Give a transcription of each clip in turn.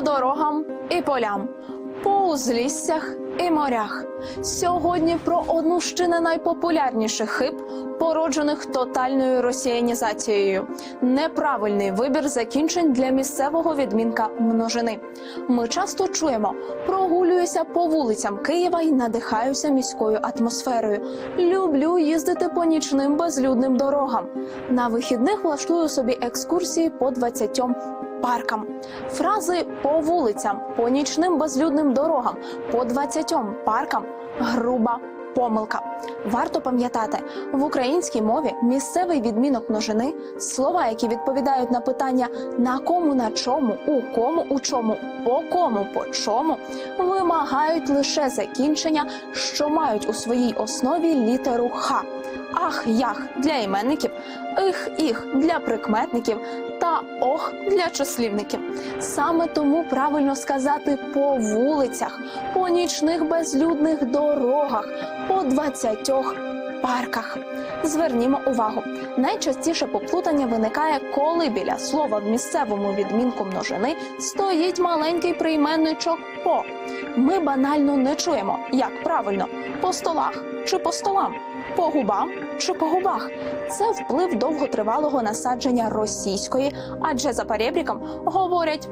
дорогам і полям, по узліссях і морях. Сьогодні про одну з не найпопулярніших хиб, породжених тотальною росіянізацією. Неправильний вибір закінчень для місцевого відмінка множини. Ми часто чуємо, прогулююся по вулицям Києва і надихаюся міською атмосферою. Люблю їздити по нічним безлюдним дорогам. На вихідних влаштую собі екскурсії по 20 паркам. Фрази по вулицям, по нічним безлюдним дорогам, по 20 паркам груба помилка. Варто пам'ятати, в українській мові місцевий відмінок множини слова, які відповідають на питання на кому, на чому, у кому, у чому, по кому, по чому, вимагають лише закінчення, що мають у своїй основі літеру Х. Ах, ях для іменників, их, іх для прикметників та ох для числівників. Саме тому правильно сказати по вулицях, по нічних безлюдних дорогах, по 20 парках. Звернімо увагу, найчастіше поплутання виникає, коли біля слова в місцевому відмінку множини стоїть маленький прийменничок по. Ми банально не чуємо, як правильно по столах чи по столам, по губам чи по губах. Це вплив довготривалого насадження російської, адже за перебріком говорять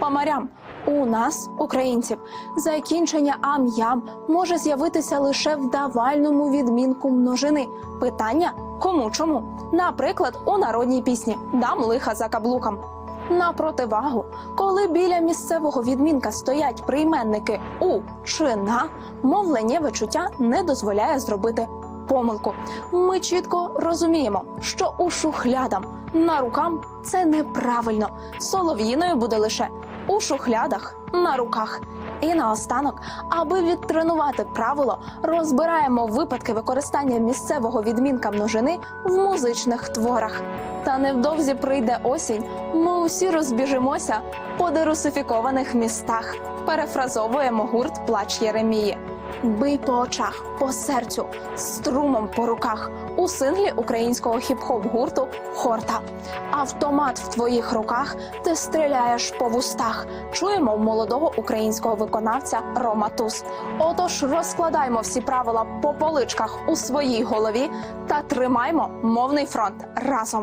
по морям. У нас, українців, закінчення ам-ям може з'явитися лише в давальному відмінку множини. Питання кому чому? Наприклад, у народній пісні Дам лиха за каблуком. На противагу, коли біля місцевого відмінка стоять прийменники у чи на, мовленнєве чуття не дозволяє зробити помилку. Ми чітко розуміємо, що у шухлядам на рукам це неправильно. Солов'їною буде лише у шухлядах на руках. І наостанок, аби відтренувати правило, розбираємо випадки використання місцевого відмінка множини в музичних творах. Та невдовзі прийде осінь. Ми усі розбіжимося по дерусифікованих містах. Перефразовуємо гурт Плач Єремії. Бий по очах, по серцю, струмом по руках у синглі українського хіп-хоп гурту Хорта. Автомат в твоїх руках, ти стріляєш по вустах. Чуємо молодого українського виконавця Рома Туз. Отож, розкладаймо всі правила по поличках у своїй голові та тримаймо мовний фронт разом.